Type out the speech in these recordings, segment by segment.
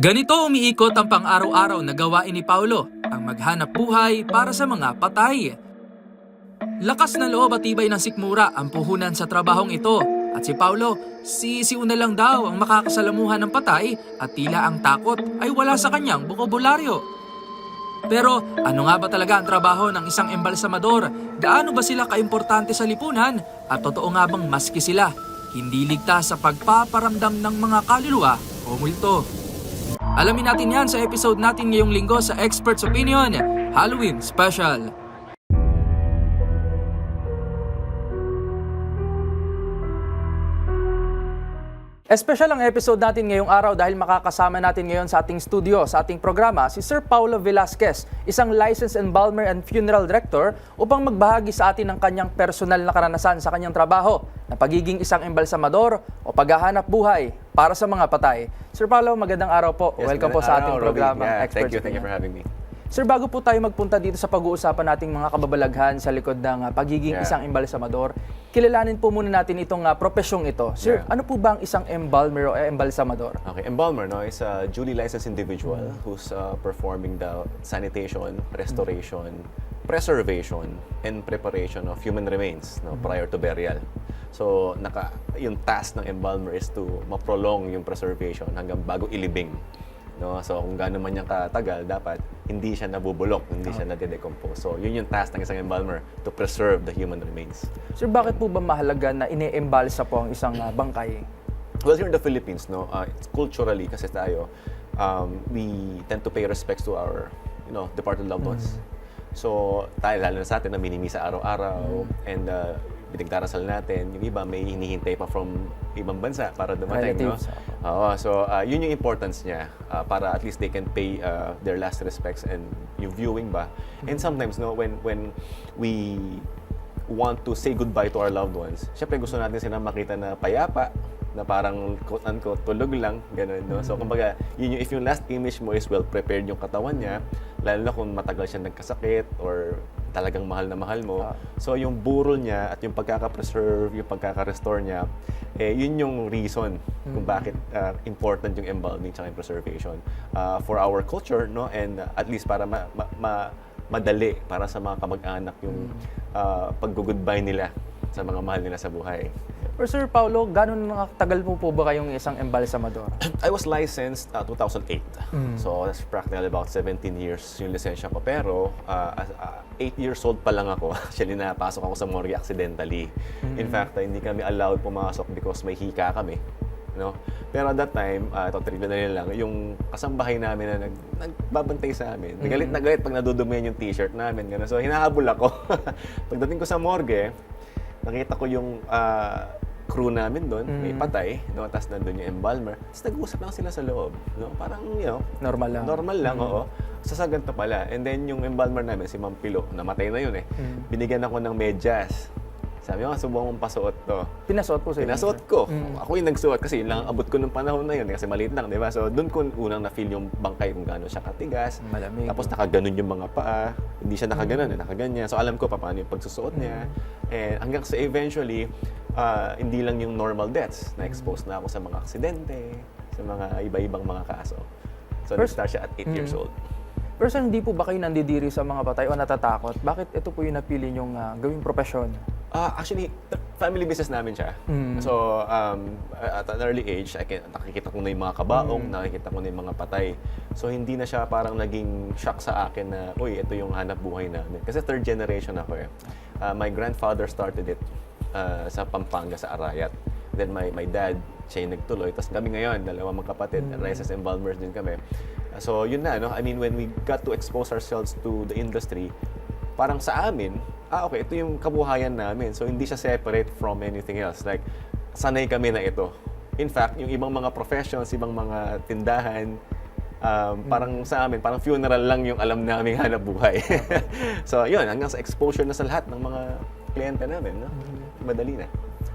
Ganito umiikot ang pang-araw-araw na gawain ni Paulo, ang maghanap buhay para sa mga patay. Lakas na loob at tibay ng sikmura ang puhunan sa trabahong ito at si Paulo, sisiw na lang daw ang makakasalamuhan ng patay at tila ang takot ay wala sa kanyang bokabularyo. Pero ano nga ba talaga ang trabaho ng isang embalsamador? Gaano ba sila kaimportante sa lipunan? At totoo nga bang maski sila, hindi ligtas sa pagpaparamdam ng mga kaluluwa o multo? Alamin natin yan sa episode natin ngayong linggo sa Expert's Opinion, Halloween Special. Espesyal ang episode natin ngayong araw dahil makakasama natin ngayon sa ating studio, sa ating programa, si Sir Paulo Velasquez, isang licensed embalmer and funeral director upang magbahagi sa atin ng kanyang personal na karanasan sa kanyang trabaho na pagiging isang embalsamador o paghahanap buhay para sa mga patay. Sir Paulo, magandang araw po. Yes, Welcome po sa ating araw, programa. Yeah, Experts thank you, thank you for having me. Sir, bago po tayo magpunta dito sa pag-uusapan nating mga kababalaghan sa likod ng ah, pagiging Yeah. isang embalsamador, kilalanin po muna natin itong ah, profesyong ito. Sir, Yeah. ano po ba ang isang embalmer o eh, embalsamador? Okay, embalmer no, is a duly licensed individual who's uh, performing the sanitation, restoration, preservation, and preparation of human remains no, prior to burial. So, naka, yung task ng embalmer is to ma-prolong yung preservation hanggang bago ilibing. No? So, kung gaano man niyang katagal, dapat hindi siya nabubulok, hindi siya nade-decompose. So, yun yung task ng isang embalmer, to preserve the human remains. Sir, bakit po ba mahalaga na ine-embalsa po ang isang ah, bangkay? Well, here in the Philippines, no, uh, it's culturally kasi tayo, um, we tend to pay respects to our, you know, departed loved ones. So, tayo, lalo na sa atin, na minimisa araw-araw, and uh, pinagdarasal natin, yung iba may hinihintay pa from ibang bansa para dumating, no? Oo, so uh, yun yung importance niya uh, para at least they can pay uh, their last respects and yung viewing ba. And sometimes, no, when when we want to say goodbye to our loved ones, syempre gusto natin sila makita na payapa, na parang quote-unquote tulog lang, ganun, no? So, kumbaga, yun yung, if yung last image mo is well prepared yung katawan niya, lalo na kung matagal siya nagkasakit or talagang mahal na mahal mo. Ah. So, yung burol niya at yung pagkaka-preserve, yung pagkaka-restore niya, eh, yun yung reason kung bakit uh, important yung embalming at preservation uh, for our culture, no? And uh, at least para ma- ma- ma- madali para sa mga kamag-anak yung uh, pag-goodbye nila sa mga mahal nila sa buhay. Or Sir Paulo, gano'n nakatagal po po ba kayong isang embalsamador? I was licensed uh, 2008. So that's practically about 17 years yung lisensya ko. Pero uh, uh, 8 years old pa lang ako. Actually, napasok ako sa morgue accidentally. In fact, uh, hindi kami allowed pumasok because may hika kami. No? Pero at that time, uh, ito trivia na rin lang, yung kasambahay namin na nag, nagbabantay sa amin, galit na galit pag nadudumihan yung t-shirt namin. Ganun. So, hinahabol ako. Pagdating ko sa morgue, nakita ko yung ah, crew namin doon, may patay, no? tapos nandun yung embalmer. Tapos nag-uusap lang sila sa loob. No? Parang, you know, Normal lang. normal lang, oo. So, sa ganito pala. And then, yung embalmer namin, si Ma'am Pilo, namatay na yun eh. Binigyan ako ng medyas. Sabi ko, subukan mong pasuot to. Pinasuot po sa? Pinasuot ko. Ako yung nagsuot kasi yun lang ang abot ko nung panahon na yun eh, kasi maliit lang, di ba? So doon ko unang na-feel yung bangkay kung gaano siya katigas. Malamig. Tapos nakaganon yung mga paa. Hindi siya nakaganon, eh, nakaganyan. So alam ko pa paano yung pagsusuot niya. And hanggang sa eventually, ah, hindi lang yung normal deaths. Na-expose na ako sa mga aksidente, sa mga iba-ibang mga kaso. So First- nag-start siya at 8 years old. Pero sir, hindi po ba kayo nandidiri sa mga patay o natatakot? Bakit ito po yung napili nyong ah, gawing profesyon? Ah, actually, family business namin siya. So, um, at an early age, I can, nakikita ko na yung mga kabaong, nakikita ko na yung mga patay. So, hindi na siya parang naging shock sa akin na, uy, ito yung hanap buhay namin. Kasi third generation ako eh. Ah, my grandfather started it ah, sa Pampanga, sa Arayat. Then my, my dad, siya yung nagtuloy. Tapos kami ngayon, dalawang magkapatid, Rises Embalmers din kami. So, yun na, no? I mean, when we got to expose ourselves to the industry, parang sa amin, ah okay, ito yung kabuhayan namin. So hindi siya separate from anything else. Like, sanay kami na ito. In fact, yung ibang mga professions, ibang mga tindahan, Um, parang sa amin, parang funeral lang yung alam naming hanap buhay. so, yun, hanggang sa exposure na sa lahat ng mga kliyente namin, no? Madali na.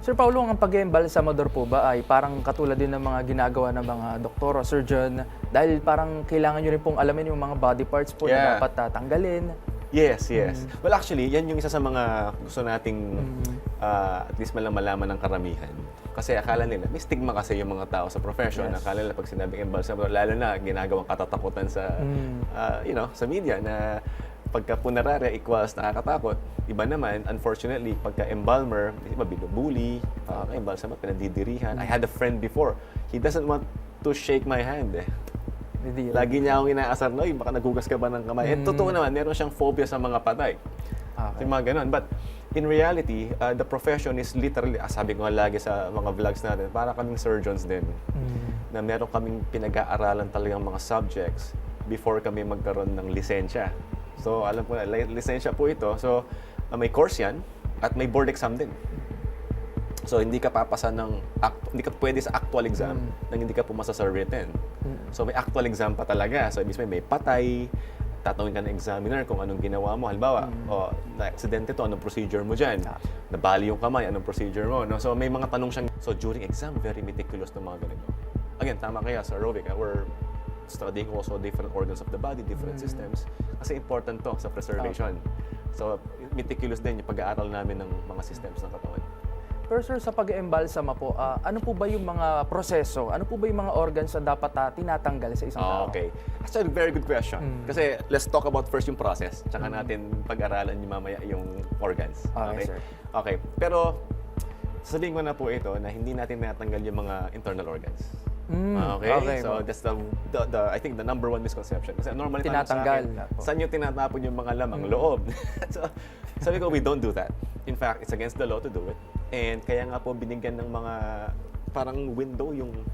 Sir Paulo, ang pag-embalsamador po ba ay parang katulad din ng mga ginagawa ng mga doktor o surgeon dahil parang kailangan nyo rin pong alamin yung mga body parts po Yeah. na dapat tatanggalin. Yes, yes. Well, actually, yan yung isa sa mga gusto nating ah, at least man lang malaman ng karamihan. Kasi akala nila, may stigma kasi yung mga tao sa profession. Yes. Akala nila pag sinabing embalsamador, lalo na ginagawang katatakutan sa, ah, you know, sa media na pagka punerarya equals nakakatakot. Iba naman, unfortunately, pagka embalmer, iba binubuli, uh, embalsamador, pinadidirihan. I had a friend before, he doesn't want to shake my hand eh. Hindi Lagi niya akong inaasar, no, baka nagugas ka ba ng kamay? Eh, totoo naman, meron siyang phobia sa mga patay. Okay. Yung mga ganun. But in reality, uh, the profession is literally, ah, sabi ko nga lagi sa mga vlogs natin, para kaming surgeons din. Na meron kaming pinag-aaralan talagang mga subjects before kami magkaroon ng lisensya. So, alam ko na, li- lisensya po ito. So, uh, may course yan at may board exam din. So, hindi ka papasa ng, act- hindi ka pwede sa actual exam nang hindi ka pumasa sa written. So, may actual exam pa talaga. So, ibig sabihin, may patay, tatawin ka ng examiner kung anong ginawa mo. Halimbawa, oh, na-aksidente to, anong procedure mo dyan? Nabali yung kamay, anong procedure mo? No? So, may mga tanong siyang, so during exam, very meticulous ng mga ganito. Again, tama kaya sa aerobic, ah, we're studying also different organs of the body, different systems. Kasi important to sa preservation. So, meticulous din yung pag-aaral namin ng mga systems ng katawan. Pero sir, sa pag-embalsama po, ah, ano po ba yung mga proseso? Ano po ba yung mga organs na dapat ah, tinatanggal sa isang Ah, tao? okay. That's a very good question. Kasi let's talk about first yung process, tsaka natin pag-aralan yung mamaya yung organs. Okay, sir. Okay. Pero sabihin ko na po ito na hindi natin natanggal yung mga internal organs. Mm, Ah, okay? okay So that's the, the, the I think the number one misconception. Kasi normally sa Tinatanggal akin, na po. saan yung tinatapon yung mga lamang loob? so sabi ko, we don't do that. In fact, it's against the law to do it. And kaya nga po binigyan ng mga parang window yung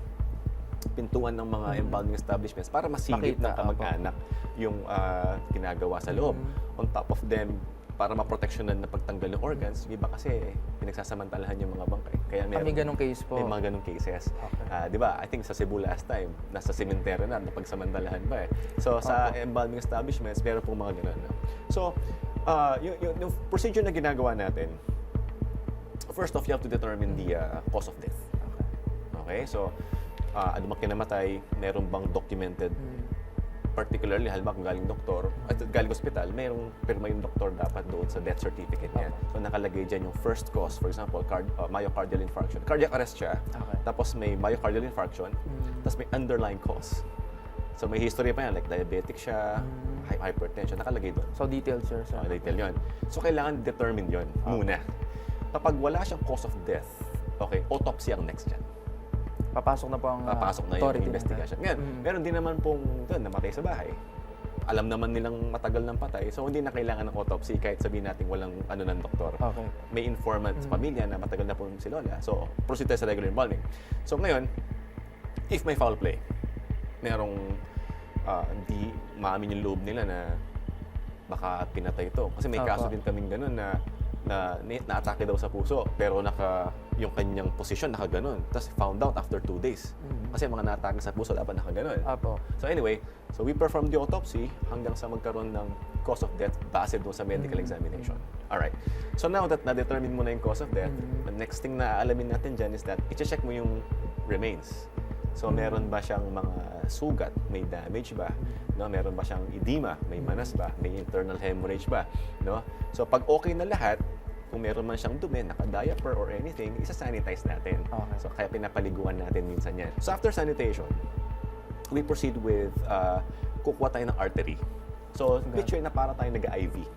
pintuan ng mga embalming establishments para masigit Makita, ng kamag-anak yung ah, ginagawa sa loob. On top of them, para maproteksyonan na pagtanggal ng organs, yung iba kasi pinagsasamantalahan yung mga bangkay. Kaya meron, Kami ganong case po. May mga ganong cases. Ah, di ba? I think sa Cebu last time, nasa sementeryo na, napagsamantalahan pa eh. So sa embalming establishments, meron pong mga ganon. No? So, ah, yung, yung, yung procedure na ginagawa natin, first off, you have to determine the ah, cause of death. Okay? So, uh, ano bang kinamatay, meron bang documented particularly halimbawa kung galing doktor at galing ospital, mayroong pirma yung doktor dapat doon sa death certificate niya. So nakalagay dyan yung first cause, for example, card, uh, myocardial infarction. Cardiac arrest siya, Okay. tapos may myocardial infarction, tapos may underlying cause. So may history pa yan, like diabetic siya, hy- hypertension, nakalagay doon. So detailed sir. sir. Okay, detail yun. So, kailangan determine yun muna. Kapag wala siyang cause of death, okay, autopsy ang next dyan. Papasok na po ang ah, Papasok na authority yung investigation. Ngayon, meron din naman pong doon, namatay sa bahay. Alam naman nilang matagal ng patay, so hindi na kailangan ng autopsy kahit sabihin natin walang ano ng doktor. Okay. May informant sa pamilya na matagal na po si Lola. So, proceed tayo sa regular embalming. So, ngayon, if may foul play, merong di maamin yung loob nila na baka pinatay ito. Kasi may Opo. kaso din kaming ganun na na naatake daw sa puso pero naka yung kanyang posisyon naka ganun. Tapos found out after two days. Kasi mga naatake sa puso dapat naka ganun. Apo. So anyway, so we performed the autopsy hanggang sa magkaroon ng cause of death base doon sa medical examination. Alright. So now that na-determine mo na yung cause of death, the next thing na aalamin natin dyan is that i-check mo yung remains. So meron ba siyang mga sugat, may damage ba? No, meron ba siyang edema, may manas ba, may internal hemorrhage ba, no? So pag okay na lahat, kung meron man siyang dumi, naka-diaper or anything, isa-sanitize natin. Okay. So kaya pinapaliguan natin minsan yan. So after sanitation, we proceed with uh, kukuha tayo ng artery. So, picture na para tayo nag-IV.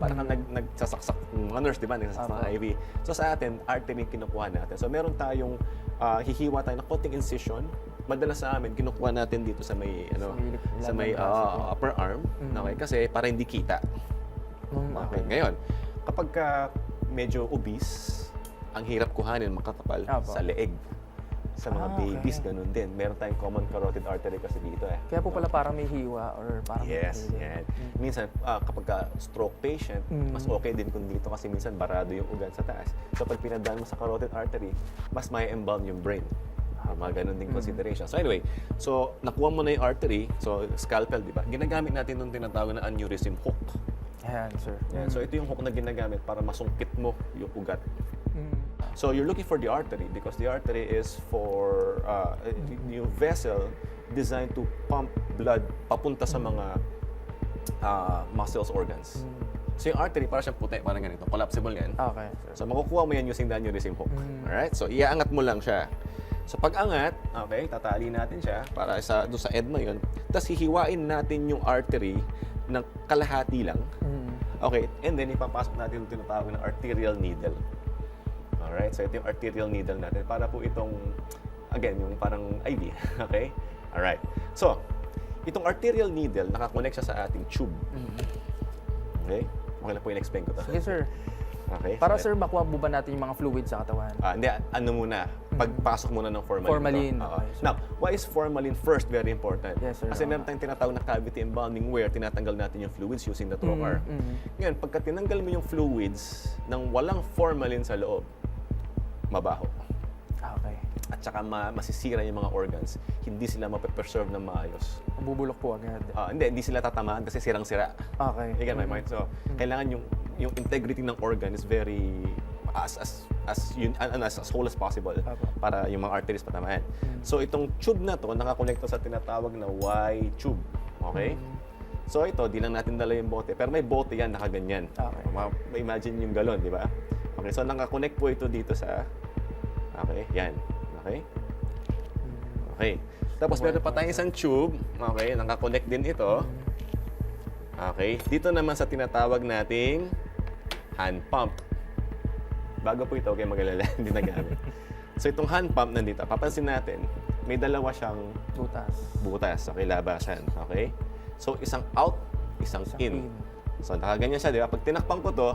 Para kang nag, nagsasaksak, mga nurse, di ba, nagsasaksak ng IV. So, sa atin, artery yung kinukuha natin. So, meron tayong, uh, hihiwa tayo ng konting incision. Madalas sa amin, kinukuha natin dito sa may, ano, Sa sa may uh, upper arm. Okay? Kasi para hindi kita. Mm, Okay. Ngayon, kapag ka medyo obese, ang hirap kuhanin, makakapal Apo. sa leeg. Sa mga Ah, babies, okay. ganun din. Meron tayong common carotid artery kasi dito eh. Kaya po pala parang may hiwa or parang Yes, may- yan. Minsan, ah, kapag ka stroke patient, Mm. mas okay din kung dito kasi minsan barado yung ugat sa taas. So, pag pinadaan mo sa carotid artery, mas may embalm yung brain. Diba? mga ganun din consideration. So anyway, so nakuha mo na yung artery, so scalpel, di ba? Ginagamit natin nung tinatawag na aneurysm hook. Ayan, sir. Yan. So ito yung hook na ginagamit para masungkit mo yung ugat. So you're looking for the artery because the artery is for uh, yung vessel designed to pump blood papunta sa mga uh, muscles organs. So yung artery para siyang puti, parang ganito, collapsible yan. Okay, sir. So makukuha mo yan using the aneurysm hook. Mm. Alright? So iaangat mo lang siya. So pag angat, okay, tatali natin siya para sa doon sa edma yun. Tapos hihiwain natin yung artery ng kalahati lang. Mm. Okay, and then ipapasok natin yung tinatawag na arterial needle. Alright, so ito yung arterial needle natin para po itong, again, yung parang IV. Okay? Alright. So, itong arterial needle, nakakonect siya sa ating tube. Okay? Okay lang po in-explain ko to. Sige, sir. Okay? Para, so, sir, makuha po ba natin yung mga fluid sa katawan? Ah, hindi, ano muna, pagpasok muna ng formalin. Formalin. Oo. okay, sir. Now, why is formalin first very important? Yes, sir. Kasi meron tayong tinatawag na cavity embalming where tinatanggal natin yung fluids using the trocar. Mm, mm. Ngayon, pagka tinanggal mo yung fluids nang walang formalin sa loob, mabaho. Ah, Okay. At saka ma- masisira yung mga organs, hindi sila mape-preserve ng maayos. Mabubulok po agad. Ah, hindi, hindi sila tatamaan kasi sirang-sira. Okay. You get my point? So, kailangan yung yung integrity ng organ is very as as as yun as, as, as whole as possible Apo. para yung mga arteries patamaan. So itong tube na to nakakonekto sa tinatawag na Y tube. Okay? So ito, di lang natin dala yung bote. Pero may bote yan, nakaganyan. Okay. Ma- imagine yung galon, di ba? Okay, so nakakonect po ito dito sa... Okay, yan. Okay? Okay. Tapos meron pa tayong isang tube. Okay, nakakonect din ito. Okay. Dito naman sa tinatawag nating hand pump. Bago po ito, okay, magalala, hindi nagamit. so itong hand pump nandito, papansin natin, may dalawa siyang Butas. butas, okay, labasan, okay? So isang out, isang, Isang in. in. So nakaganyan siya, di ba? Pag tinakpan ko to,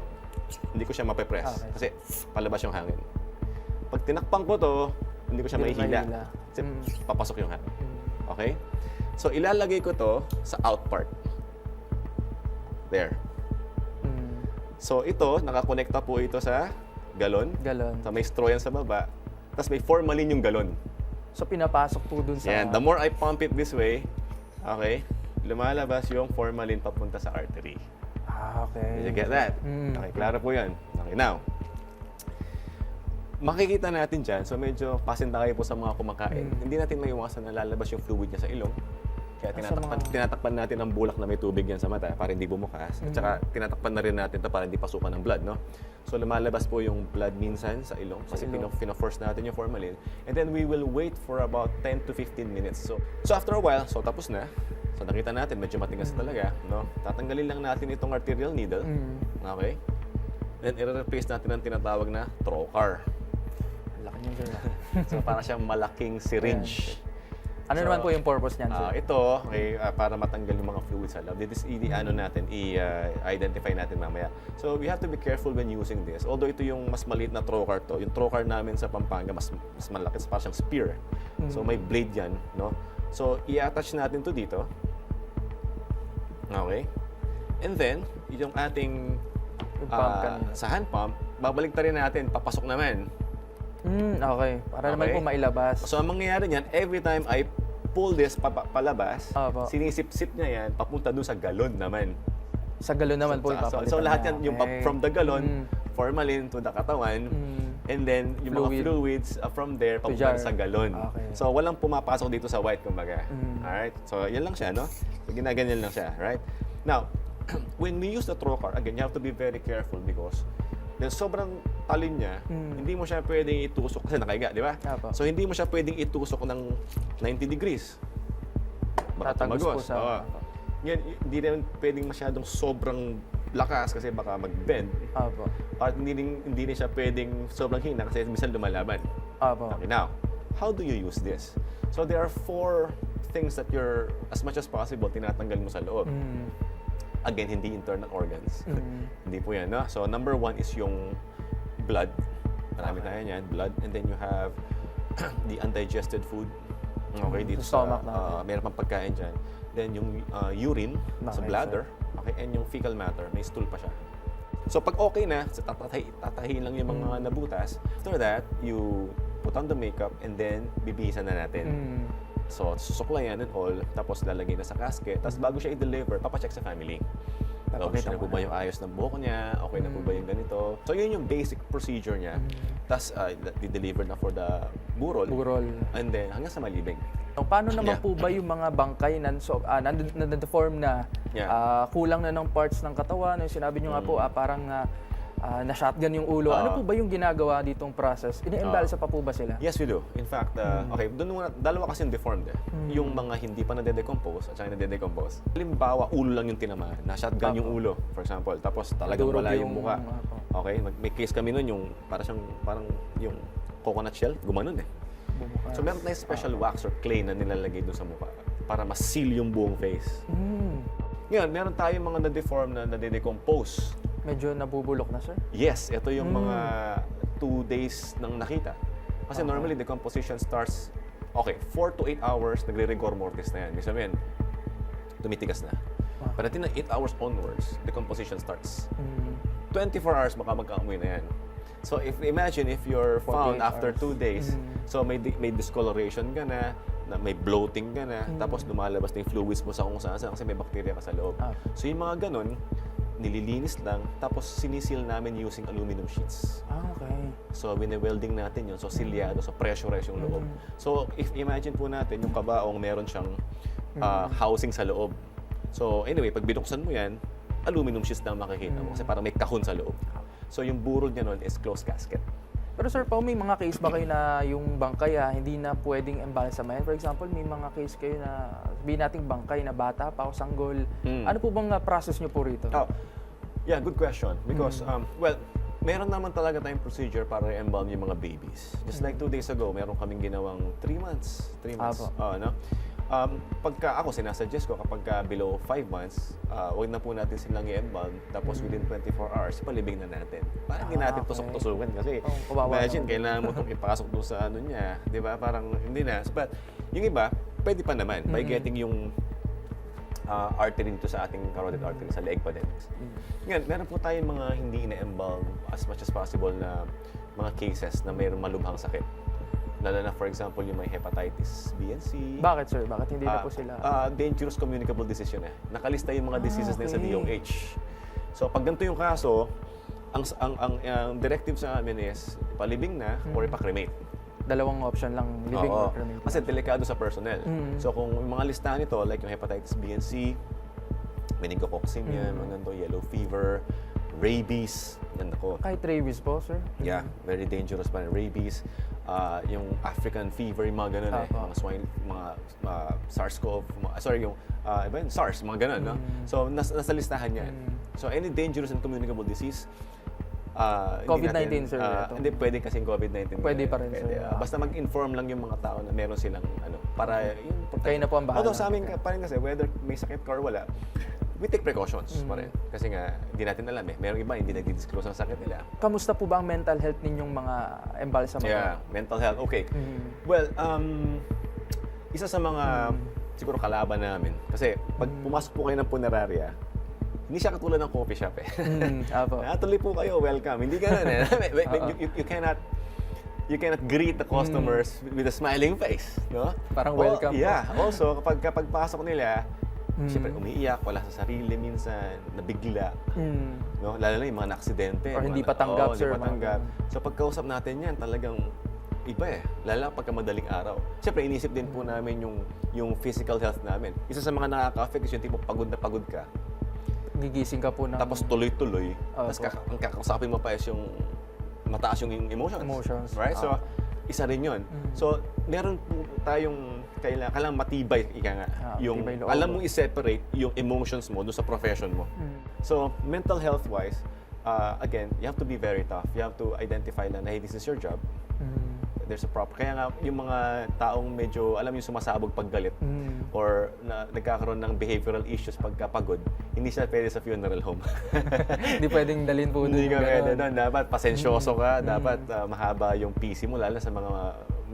hindi ko siya mape-press Okay. kasi palabas yung hangin. Pag tinakpan ko to, hindi ko siya Hindi mahihila. mahihila. Kasi Mm. papasok yung hangin. Mm. Okay? So ilalagay ko to sa out part. There. Mm. So ito, nakakonekta po ito sa galon. Galon. So may straw yan sa baba. Tapos may formalin yung galon. So, pinapasok po dun sa... Yan. The more I pump it this way, okay, lumalabas yung formalin papunta sa artery. Ah, okay. Did you get that? Mm. Okay, klaro po yan. Okay, now, makikita natin dyan, so medyo pasinta kayo po sa mga kumakain. Mm. Hindi natin maiwasan na lalabas yung fluid niya sa ilong. Kaya tinatakpan, mga- tinatakpan natin ang bulak na may tubig yan sa mata para hindi bumukas. At saka Mm. tinatakpan na rin natin to para hindi pasukan ng blood, no? So lumalabas po yung blood minsan sa ilong kasi pino, force natin yung formalin. And then we will wait for about 10 to 15 minutes. So, so after a while, so tapos na. So nakita natin, medyo matigas talaga, no? Tatanggalin lang natin itong arterial needle. Mm. Okay? Then, i-replace natin ang tinatawag na trocar. Laki niyan, sir. So, para siyang malaking syringe. ano So, naman po yung purpose niyan, sir? Ah, ito, okay, ah, para matanggal yung mga fluids sa loob. This is i- ano natin, i-identify natin mamaya. So, we have to be careful when using this. Although ito yung mas maliit na trocar to, yung trocar namin sa Pampanga, mas, mas malaki, it's parang siyang spear. So, may blade yan, no? So, i-attach natin to dito. Okay? And then, yung ating Yung pump ah, kanina. sa hand pump, babalik natin, papasok naman. Mm, okay. Para naman Okay. po mailabas. So, ang mangyayari niyan, every time I pull this pa- pa- palabas, Opo. sinisip-sip niya yan, papunta doon sa galon naman. sa galon naman po so, so, ipapalitan so, lahat niya. yan, yung pa- Okay. from the galon, Mm. formalin to the katawan, Mm. and then yung mga Fluid. fluids uh, from there, papunta jar. sa galon. Okay. So, walang pumapasok dito sa white, kumbaga. Mm. Alright? So, yan lang siya, no? So, ginaganyan lang siya, right? Now, when we use the trocar, again, you have to be very careful because dahil sobrang talin niya, Mm. hindi mo siya pwedeng itusok kasi nakaiga, di ba? Apo. So, hindi mo siya pwedeng itusok ng 90 degrees. Baka Tatagos po tumagos. sa- Oo. Y- hindi rin pwedeng masyadong sobrang lakas kasi baka mag-bend. Apo. At hindi rin, hindi rin siya pwedeng sobrang hina kasi minsan lumalaban. Apo. Okay, now, how do you use this? So there are four things that you're, as much as possible, tinatanggal mo sa loob. Mm. Again, hindi internal organs. Mm. hindi po yan, no? So number one is yung blood. Marami tayo yan, blood. And then you have the undigested food. Okay, dito Sa sa, uh, meron pang pagkain dyan. Then yung uh, urine sa Okay, bladder. Okay, and yung fecal matter, may stool pa siya. So pag okay na, so tatatahi, tatahiin lang yung mga Mm. nabutas. After that, you put on the makeup, and then bibihisan na natin. Mm. So, susuklayan and all, tapos lalagay na sa casket, tapos bago siya i-deliver, papacheck sa family. Tapos na po ba yung ayos ng buhok niya? Okay na po ba yung ganito? So, yun yung basic procedure niya. Tapos, uh, di-deliver na for the burol. Burol. And then, hanggang sa malibing. So, paano naman Yeah. po ba yung mga bangkay na so, ah, nand- nade-deform na Yeah. ah, kulang na ng parts ng katawan? Yung sinabi nyo nga po, ah, parang ah, ah, na-shotgun yung ulo. ano Ah. po ba yung ginagawa ditong process? Ini-embalsa pa po ba sila? Yes, we do. In fact, uh, Hmm. okay, doon muna, dalawa kasi yung deformed eh. Yung mga hindi pa nade-decompose at saka nade-decompose. Halimbawa, ulo lang yung tinamaan. Na-shotgun yung ulo, for example. Tapos talagang Nadurog wala yung, yung- mukha. apo. Okay, Nag- may case kami nun yung para siyang parang yung coconut shell, gumanon eh. So meron tayong special wax or clay na nilalagay doon sa mukha para ma-seal yung buong face. Mm. Ngayon, meron tayong mga na-deform na nade-decompose. Medyo nabubulok na, sir. Yes, ito yung Hmm. mga two days nang nakita. Kasi Okay. normally decomposition starts, okay, 4 to 8 hours, nagre-rigor mortis na yan. Ibig sabihin, tumitigas na. Ah. Pagdating ng 8 hours onwards, decomposition starts. Mm. 24 hours, baka magkaamoy na yan. So if imagine if you're 48 found after hours. 2 days, Mm. so may may discoloration ka na, na may bloating ka na, Mm. tapos lumalabas na yung fluids mo sa kung saan saan kasi may bacteria ka sa loob. Ah. So yung mga ganun, nililinis lang, tapos sinisil namin using aluminum sheets. Ah, okay. So, wine-welding natin yun. So, silyado. So, pressurize yung loob. So, if imagine po natin, yung kabaong meron siyang ah, housing sa loob. So, anyway, pag binuksan mo yan, aluminum sheets lang makikita mo. Kasi parang may kahon sa loob. So, yung burol niya nun is closed casket. Pero sir, Pao, may mga case ba kayo na yung bangkay ah, hindi na pwedeng embalsamayan? For example, may mga case kayo na sabihin nating bangkay na bata pa o sanggol. Mm. Ano po bang ah, process nyo po rito? Oh, yeah, good question. Because, um, well, meron naman talaga tayong procedure para i-embalm yung mga babies. Just like two days ago, meron kaming ginawang three months. Three months. Apo. Oo, no? Um, pagka ako, sinasuggest ko kapag ka below 5 months, uh, huwag na po natin silang i-embalm. Tapos within 24 hours, palibing na natin. Parang hindi Ah, natin okay. tusok-tusukan kasi Oh, imagine, naman. kailangan mo itong ipasok doon sa ano niya. Di ba? Parang hindi na. But yung iba, pwede pa naman by getting yung uh, artery dito sa ating carotid artery, sa leg pa din. Ngayon, meron po tayong mga hindi ina-embalm as much as possible na mga cases na mayroong malubhang sakit. Lalo na, for example, yung may hepatitis B and C. Bakit sir? Bakit hindi na Ah, po sila? ah, dangerous communicable disease yun eh. Nakalista yung mga Ah, diseases na yun sa okay. DOH. So, pag ganito yung kaso, ang, ang, ang, ang directive sa amin is palibing na Hmm. or ipakremate. Dalawang option lang, living Oo. or cremated. Kasi delikado sa personnel. Mm. So kung yung mga listahan nito, like yung hepatitis B and C, meningococcemia, Mm. mga ganito, yellow fever, rabies, yan ako. Kahit rabies po, sir? Yeah, very dangerous pa rin. Rabies, ah, yung African fever, yung mga ganun eh. Apo. Mga swine, mga ah, SARS-CoV, mga- sorry, yung ah, iba yun, SARS, mga ganun, no? Mm. So, nas, nasa listahan yan. Mm. So, any dangerous and communicable disease, ah, hindi COVID-19, natin- sir, ah, ito. hindi pwede kasing COVID-19. Pwede pa rin, sir. Ah, basta mag-inform lang yung mga tao na meron silang, ano, para yung protect- Kayo na po ang bahala. Although sa amin ka- pa rin kasi, whether may sakit ka or wala, we take precautions Mm. pa rin. Kasi nga, hindi natin alam eh. Merong iba, hindi nag-disclose ang sakit nila. Kamusta po ba ang mental health ninyong mga embalsamo? Yeah, mental health. Okay. Mm. Well, um, isa sa mga siguro kalaban namin. Kasi pag Mm. pumasok po kayo ng punerarya, hindi siya katulad ng coffee shop eh. Mm, apo. ah, tuloy po kayo, welcome. Hindi ganun eh. You, you, you cannot you cannot greet the customers with a smiling face, no? Mm. Parang Oh, welcome po. Yeah. Also, kapag kapag pasok nila, Mm. siyempre umiiyak, wala sa sarili minsan, nabigla. Mm. No? Lalo na yung mga na-aksidente. Or mga hindi pa tanggap, oo, sir, Hindi pa mga tanggap. ganun. So pagkausap natin yan, talagang iba eh. Lalo na pagka madaling araw. Siyempre, inisip din po namin yung yung physical health namin. Isa sa mga nakaka-affect is yung tipo pagod na pagod ka. Gigising ka po ng Tapos tuloy-tuloy. Opo. Tapos kaka- ang kakausapin mo pa is yung mataas yung emotions. Emotions. Right? So, Ah. isa rin yun. Mm. So, meron po tayong kailangan, kailangan matibay, ika nga. Ah, yung, matibay loob. alam mong i-separate yung emotions mo doon sa profession mo. Mm. So, mental health wise, uh, again, you have to be very tough. You have to identify na, hey, this is your job. Mm. There's a prop. Kaya nga, yung mga taong medyo, alam yung sumasabog pag galit Mm. or na, nagkakaroon ng behavioral issues pagka pagod, hindi siya pwede sa funeral home. Hindi pwedeng dalhin po Hindi doon ka yung pwede doon. Dapat pasensyoso ka. Mm. Dapat uh, mahaba yung PC mo, lalo sa mga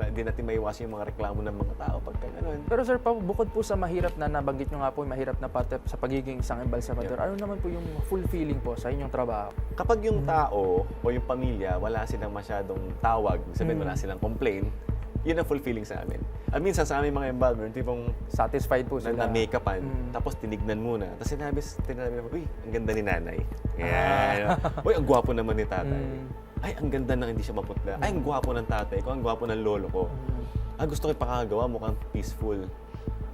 Hindi natin maiwasan yung mga reklamo ng mga tao pagka ganun. Pero sir, pa, bukod po sa mahirap na nabanggit nyo nga po, yung mahirap na parte sa pagiging isang embalsamador, ano naman po yung fulfilling po sa inyong trabaho? Kapag yung tao o yung pamilya, wala silang masyadong tawag, sabihin Mm. wala silang complain, yun ang fulfilling sa amin. At minsan sa aming mga embalmer, tipong Satisfied po sila? na make-upan, Mm. tapos tinignan muna. Tapos sinabi, tinabi uy, ang ganda ni nanay. Ah. Yan. uy, ang gwapo naman ni tatay. Mm. Ay, ang ganda na hindi siya maputla. Ay, ang gwapo ng tatay ko, ang gwapo ng lolo ko. Mm. Ah, gusto ko ipakagawa, mukhang peaceful.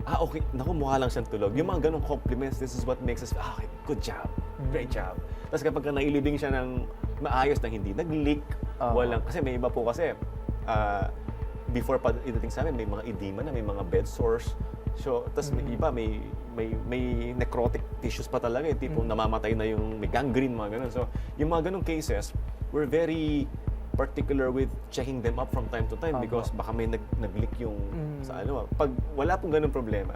Ah, okay. Naku, mukha lang siyang tulog. Yung mga ganong compliments, this is what makes us, ah, okay, good job. Great job. Tapos kapag ka nailibing siya ng maayos na hindi nag-leak, Oo. walang, kasi may iba po kasi, ah, before pa idating sa amin, may mga edema na, may mga bed sores. So, tapos may iba, may, may, may necrotic tissues pa talaga, eh, tipong namamatay na yung, may gangrene, mga ganun. So, yung mga ganong cases, we're very particular with checking them up from time to time Opo. because baka may nag, nag-leak yung Mm. sa ano. Pag wala pong ganung problema,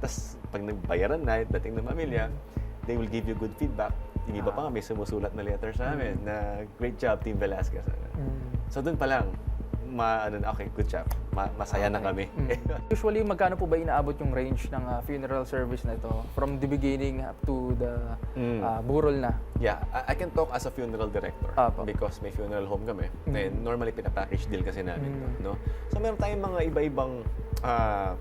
tas pag nagbayaran na, dating ng pamilya, they will give you good feedback. Yung iba pa nga, may sumusulat na letter sa amin na great job, Team Velasquez. Mm. So doon pa lang, ma, ano, na, okay, good job. Ma, masaya na kami. Mm. Usually, magkano po ba inaabot yung range ng ah, funeral service na ito? From the beginning up to the Mm. ah, burol na? Yeah, I, I can talk as a funeral director Apo. because may funeral home kami. And normally pinapackage deal kasi namin, Mm. no? So meron tayong mga iba-ibang ah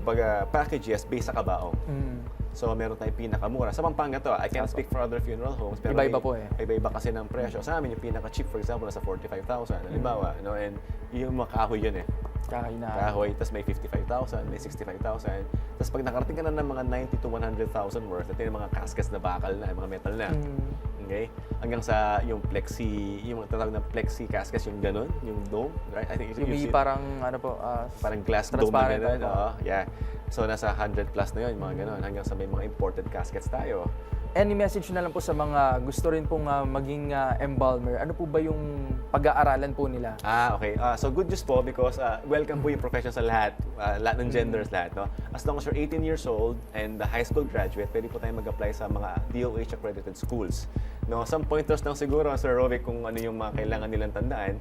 kumbaga, packages based sa kabaong. Mm. So meron tayong pinakamura. Sa Pampanga to, I can't speak for other funeral homes. Pero Iba-iba po eh. Iba-iba kasi ng presyo. Sa amin, yung pinaka-cheap, for example, nasa 45,000. Halimbawa, Mm. no? And yung mga kahoy yun eh. Kahoy na. Kahoy, tapos may 55,000, may 65,000. Tapos pag nakarating ka na ng mga 90 to 100,000 worth, ito yung mga caskets na bakal na, mga metal na. Mm. Okay? Hanggang sa yung plexi, yung tatawag na plexi caskets, yung ganun, yung dome, right? I think Yung may see- parang, ano po, ah, parang glass dome na opo. Oo, yeah. So nasa 100 plus na yun, mga gano'n. Hanggang sa may mga imported caskets tayo. Any message na lang po sa mga gusto rin pong ah, maging ah, embalmer? Ano po ba yung pag-aaralan po nila? Ah, okay. Ah, so good news po because ah, welcome po yung profession sa lahat, ah, lahat ng genders lahat, no? As long as you're 18 years old and the high school graduate, pwede po tayong mag-apply sa mga DOH accredited schools. No, some pointers lang siguro Sir Rovic kung ano yung mga kailangan nilang tandaan.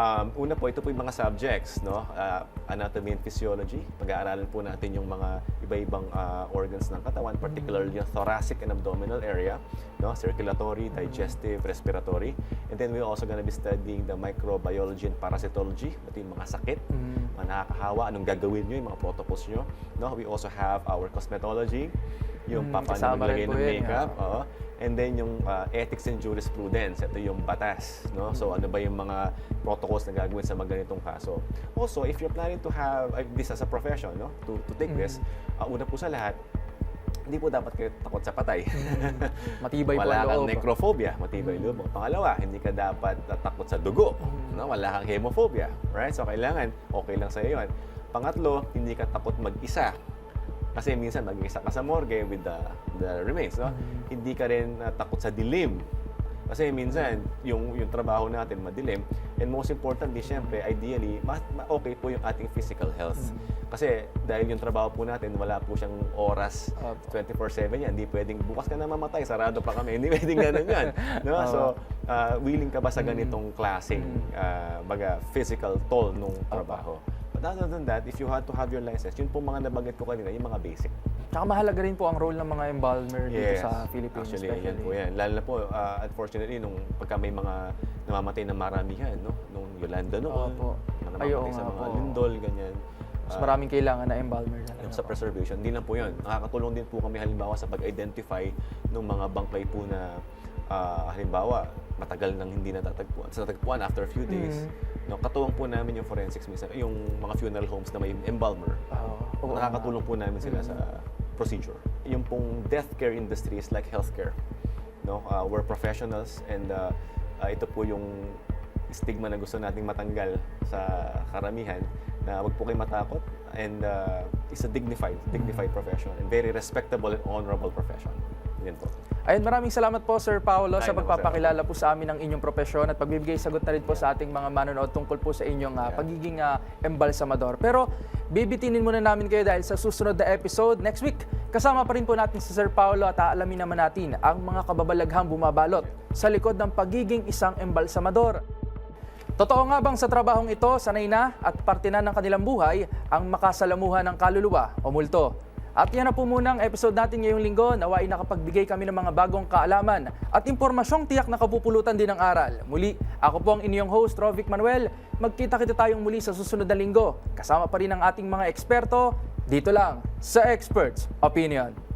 Um, una po, ito po yung mga subjects, no? Ah, anatomy and physiology. Pag-aaralan po natin yung mga iba-ibang ah, organs ng katawan, particularly yung thoracic and abdominal area, no? Circulatory, digestive, respiratory. And then we're also gonna be studying the microbiology and parasitology, ito yung mga sakit, Mm. mga nakakahawa, anong gagawin nyo, yung mga protocols nyo. No? We also have our cosmetology, yung Mm, pa paano maglagay ng makeup. yeah. oo. And then yung uh, ethics and jurisprudence, ito yung batas. No? So ano ba yung mga protocols na gagawin sa mga ganitong kaso. Also, if you're planning to have uh, this as a profession, no? to, to take this, Mm. uh, una po sa lahat, hindi po dapat kayo takot sa patay. Matibay po Wala ang kang loob. necrophobia, matibay Mm. loob. Pangalawa, hindi ka dapat takot sa dugo. Mm. No? Wala kang hemophobia. Right? So, kailangan, okay lang sa'yo yun. Pangatlo, hindi ka takot mag-isa. Kasi minsan mag-isa ka sa morgue with the, the remains. No? Mm. Hindi ka rin uh, takot sa dilim. Kasi minsan, yung, yung trabaho natin madilim. And most importantly, syempre, ideally, ma- ma- okay po yung ating physical health. Mm. Kasi dahil yung trabaho po natin, wala po siyang oras Opo. 24-7 yan. Hindi pwedeng bukas ka na mamatay, sarado pa kami. Hindi pwedeng ganun yan. No? Oo. So, uh, willing ka ba sa ganitong klaseng uh, baga, physical toll nung trabaho? But other than that, if you had to have your license, yun po mga nabanggit ko kanina, yung mga basic. Tsaka mahalaga rin po ang role ng mga embalmer dito Yes. sa Philippines. Actually, especially. yan po yan. Lalo na po, uh, unfortunately, nung pagka may mga namamatay na maramihan, no? Nung Yolanda noon, Opo. mga Ay, oo namamatay sa nga mga po. lindol, ganyan. Mas Ah, maraming kailangan na embalmer talaga. yung sa preservation, hindi lang po yun. Nakakatulong din po kami halimbawa sa pag-identify ng mga bangkay po na ah, halimbawa matagal nang hindi natatagpuan. Sa natagpuan after a few days, Mm. No, katuwang po namin yung forensics minsan, yung mga funeral homes na may embalmer. Oo. Oo nakakatulong po namin sila Mm. sa procedure. Yung pong death care industry is like healthcare. No? Uh, we're professionals and uh, uh, ito po yung stigma na gusto nating matanggal sa karamihan na wag po kayo matakot and uh, it's a dignified, dignified profession and very respectable and honorable profession. Yan po. Ayun, maraming salamat po Sir Paolo Ay, sa pagpapakilala po sa amin ng inyong profesyon at pagbibigay sagot na rin po sa ating mga manonood tungkol po sa inyong Yeah. pagiging ah, embalsamador. Pero bibitinin muna namin kayo dahil sa susunod na episode next week. Kasama pa rin po natin si Sir Paolo at aalamin naman natin ang mga kababalaghang bumabalot sa likod ng pagiging isang embalsamador. Totoo nga bang sa trabahong ito, sanay na at parte na ng kanilang buhay ang makasalamuhan ng kaluluwa o multo? At yan na po muna ang episode natin ngayong linggo. Naway nakapagbigay kami ng mga bagong kaalaman at impormasyong tiyak na kapupulutan din ng aral. Muli, ako po ang inyong host, Rovic Manuel. Magkita-kita tayong muli sa susunod na linggo. Kasama pa rin ang ating mga eksperto dito lang sa Experts Opinion.